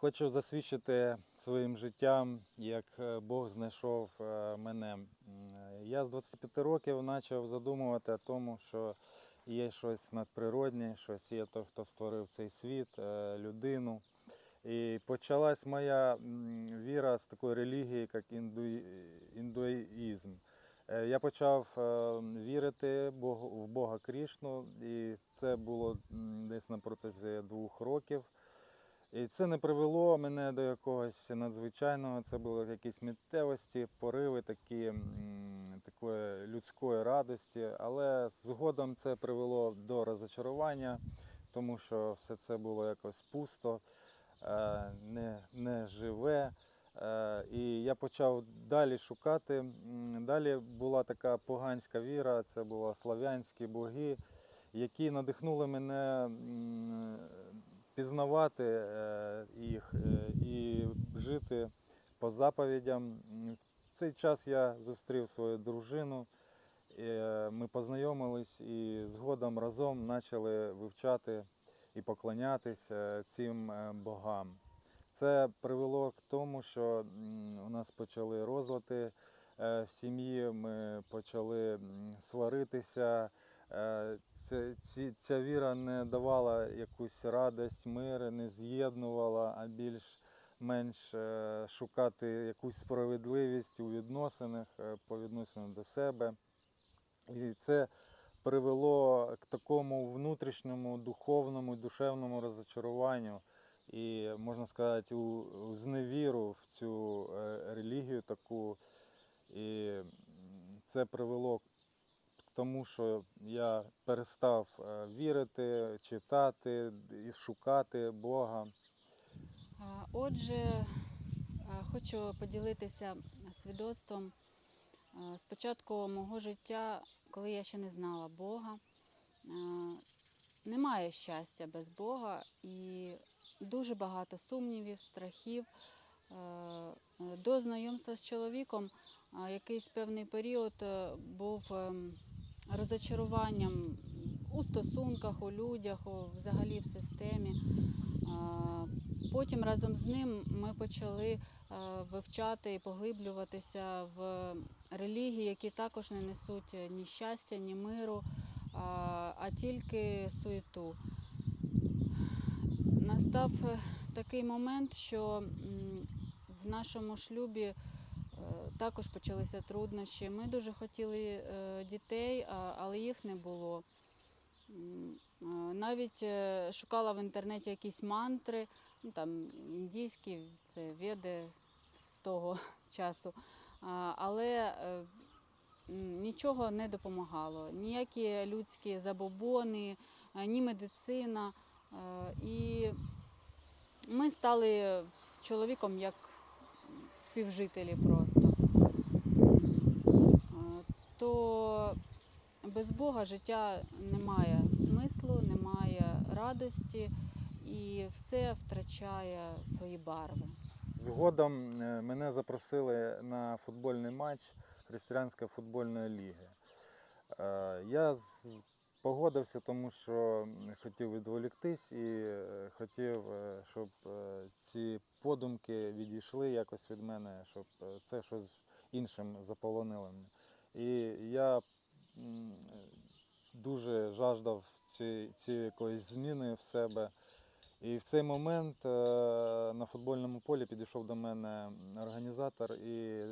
Хочу засвідчити своїм життям, як е, Бог знайшов е, мене. Е, Я з 25 років почав задумувати о тому, що є щось надприроднє, щось є той, хто створив цей світ, людину. І почалась моя віра з такої релігії, як індуїзм. Я почав вірити в Бога Крішну, і це було десь на протязі двох років. І це не привело мене до якогось надзвичайного. Це були якісь миттєвості, пориви такі, такої людської радості. Але згодом це привело до розочарування, тому що все це було якось пусто, е, не, не живе. Е, І я почав далі шукати. Далі була така поганська віра, це були слав'янські боги, які надихнули мене пізнавати е, їх е, і жити по заповідям. В цей час я зустрів свою дружину, е, ми познайомились і згодом разом почали вивчати і поклонятись е, цим богам. Це привело к тому, що у нас почали розлати в сім'ї, ми почали сваритися. Е, Ця, ця віра не давала якусь радість, мир, не з'єднувала, а більш-менш е, шукати якусь справедливість у відносинах е, по відношенню до себе. І це привело к такому внутрішньому, духовному, душевному розочаруванню і, можна сказати, у, у зневіру в цю релігію таку. І це привело тому, що я перестав е, вірити, читати і шукати Бога. Отже, хочу поділитися свідоцтвом а, з початку мого життя, коли я ще не знала Бога. Немає щастя без Бога і дуже багато сумнівів, страхів. Е, е, До знайомства з чоловіком якийсь певний період е, був ем, розочаруванням у стосунках, у людях, взагалі в системі. Потім разом з ним ми почали е, вивчати і поглиблюватися в релігії, які також не несуть ні щастя, ні миру, а, тільки суєту. Настав е, такий момент, що в нашому шлюбі також почалися труднощі. Ми дуже хотіли е, дітей, але їх не було. Навіть е, шукала в інтернеті якісь мантри, ну там індійські, це веди з того часу. Але е, нічого не допомагало. Ніякі людські забобони, ні медицина. І ми стали з чоловіком як співжителі просто. То без Бога життя немає смислу, немає радості і все втрачає свої барви. Згодом е, мене запросили на футбольний матч Християнської футбольної ліги. Е, Я погодився, тому що хотів відволіктись і е, хотів, щоб ці подумки відійшли якось від мене, щоб це щось іншим заполонило мене. І я дуже жаждав ці, ці якоїсь зміни в себе. І в цей момент е, на футбольному полі підійшов до мене організатор і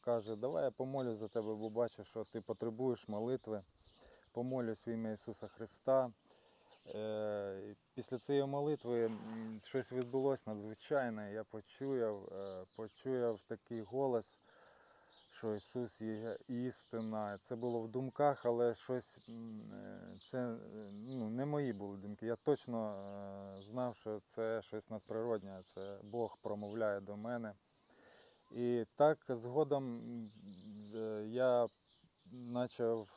каже: Давай я помолюсь за тебе, бо бачу, що ти потребуєш молитви. Помолюсь в ім'я Ісуса Христа. Е, Після цієї молитви щось відбулося надзвичайне. Я почуяв, е, почуяв такий голос, що Ісус є істина. Це було в думках, але щось е, це е, ну, не мої були думки. Я точно е, знав, що це щось надприроднє, це Бог промовляє до мене. І так згодом я почав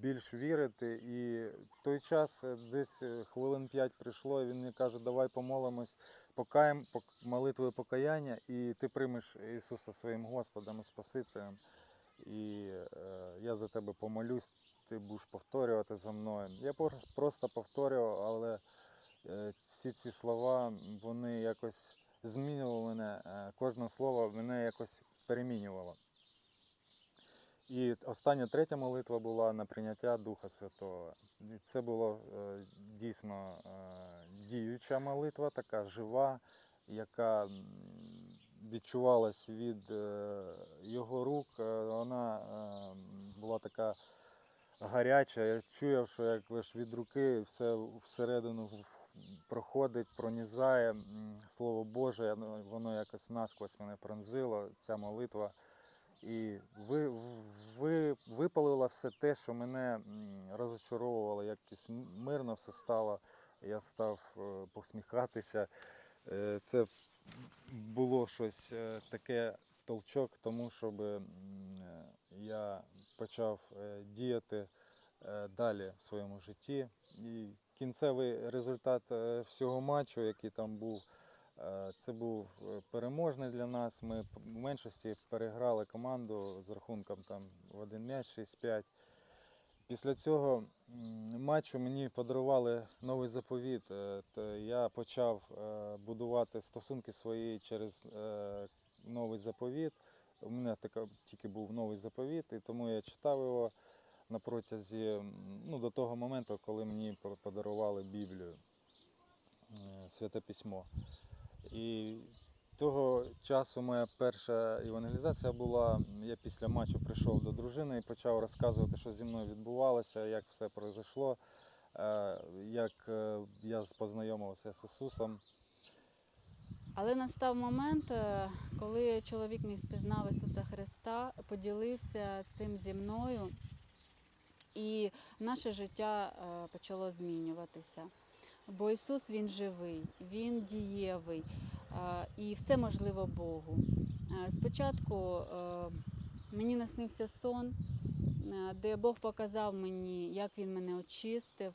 більш вірити. І в той час десь хвилин п'ять прийшло, і він мені каже, давай помолимось, покаєм, пок- молитвою покаяння, і ти приймеш Ісуса своїм Господом і Спасителем. І е, я за тебе помолюсь, ти будеш повторювати за мною. Я просто повторював, але е, всі ці слова, вони якось змінювали мене. е, Кожне слово мене якось перемінювало. І остання третя молитва була на прийняття Духа Святого. І це була е, дійсно е, діюча молитва, така жива, яка відчувалась від е, його рук. Вона була така гаряча. Я чуяв, що як ж від руки все всередину проходить, пронізає Слово Боже, воно- якось насквозь мене пронзило, ця молитва. І ви, ви, випалило все те, що мене розочаровувало, якось мирно все стало. Я став е, посміхатися. Е, Це було щось е, таке толчок тому, щоб я почав діяти далі в своєму житті. І кінцевий результат всього матчу, який там був, це був е, переможний для нас. Ми в меншості переграли команду з рахунком там в один м'яч 6-5. Після цього матчу мені подарували новий заповіт. е, Я почав е, будувати стосунки свої через е, новий заповіт. У мене тільки був новий заповіт, і тому я читав його на протязі ну, до того моменту, коли мені подарували Біблію, е, Святе Письмо. І того часу моя перша евангелізація була. Я після матчу прийшов до дружини і почав розказувати, що зі мною відбувалося, як все пройшло, як е, я познайомився з Ісусом. Але настав момент, е, коли чоловік мій спізнав Ісуса Христа, поділився цим зі мною, і наше життя е, почало змінюватися. Бо Ісус Він живий, Він дієвий, е, і все можливо Богу. Е, Спочатку е, мені наснився сон, де Бог показав мені, як Він мене очистив,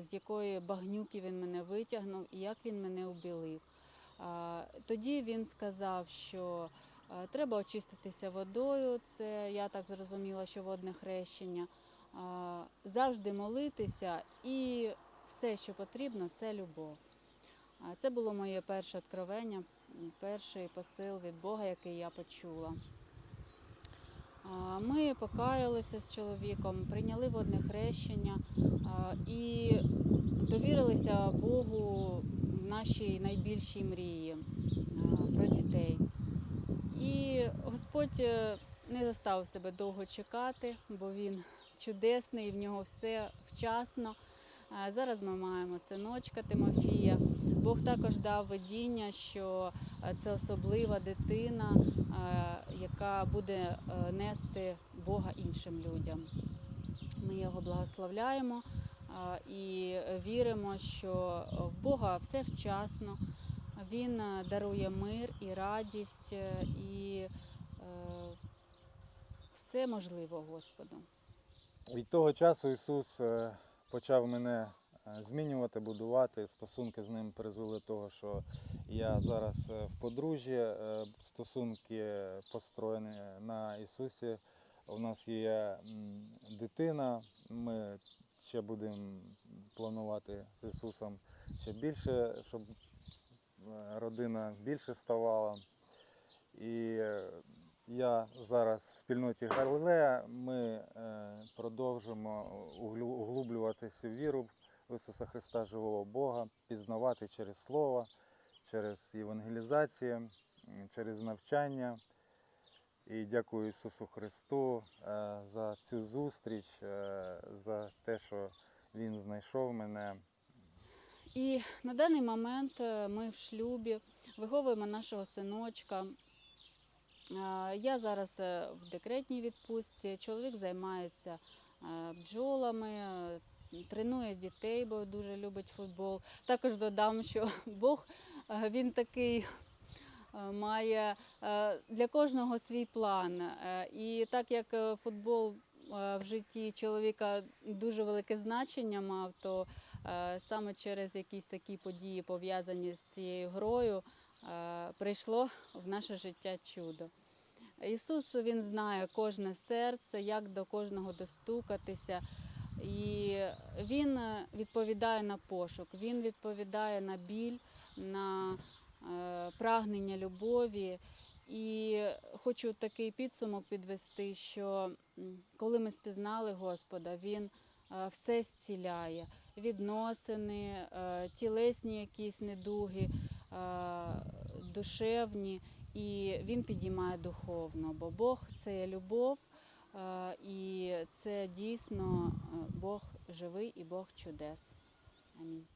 з якої багнюки Він мене витягнув і як Він мене убілив. Тоді він сказав, що треба очиститися водою. Це я так зрозуміла, що водне хрещення. Завжди молитися і все, що потрібно, це любов. Це було моє перше откровення, перший посил від Бога, який я почула. Ми покаялися з чоловіком, прийняли водне хрещення і довірилися Богу нашій найбільшій мрії про дітей. І Господь е, не заставив себе довго чекати, бо він чудесний, і в нього все вчасно. Зараз ми маємо синочка Тимофія. Бог також дав видіння, що е, це особлива дитина, е, яка буде е, нести Бога іншим людям. Ми його благословляємо і віримо, що в Бога все вчасно. Він дарує мир і радість, і все можливо Господу. Від того часу Ісус почав мене е, змінювати, будувати. Стосунки з ним призвели до того, що я зараз е, в подружжі, е, стосунки построєні на Ісусі. У нас є дитина, ми ще будемо планувати з Ісусом ще більше, щоб родина більше ставала. І я зараз в спільноті Галилея. Ми е, продовжимо углублюватися в віру в Ісуса Христа, живого Бога, пізнавати через Слово, через євангелізацію, через навчання. І дякую Ісусу Христу е, за цю зустріч, е, за те, що Він знайшов мене. І на даний момент ми в шлюбі виховуємо нашого синочка. Е, Я зараз е, в декретній відпустці. Чоловік займається е, бджолами, тренує дітей, бо дуже любить футбол. Також додам, що Бог він такий. Має для кожного свій план. І так як футбол в житті чоловіка дуже велике значення мав, то саме через якісь такі події, пов'язані з цією грою, прийшло в наше життя чудо. Ісус Він знає кожне серце, як до кожного достукатися. І він е, відповідає на пошук, він відповідає на біль, на е, прагнення любові. І хочу такий підсумок підвести, що коли ми спізнали Господа, Він е, все зціляє, відносини, е, тілесні якісь недуги, е, душевні, і Він підіймає духовно, бо Бог це є любов, е, і це дійсно е, Бог живий і Бог чудес. Амінь.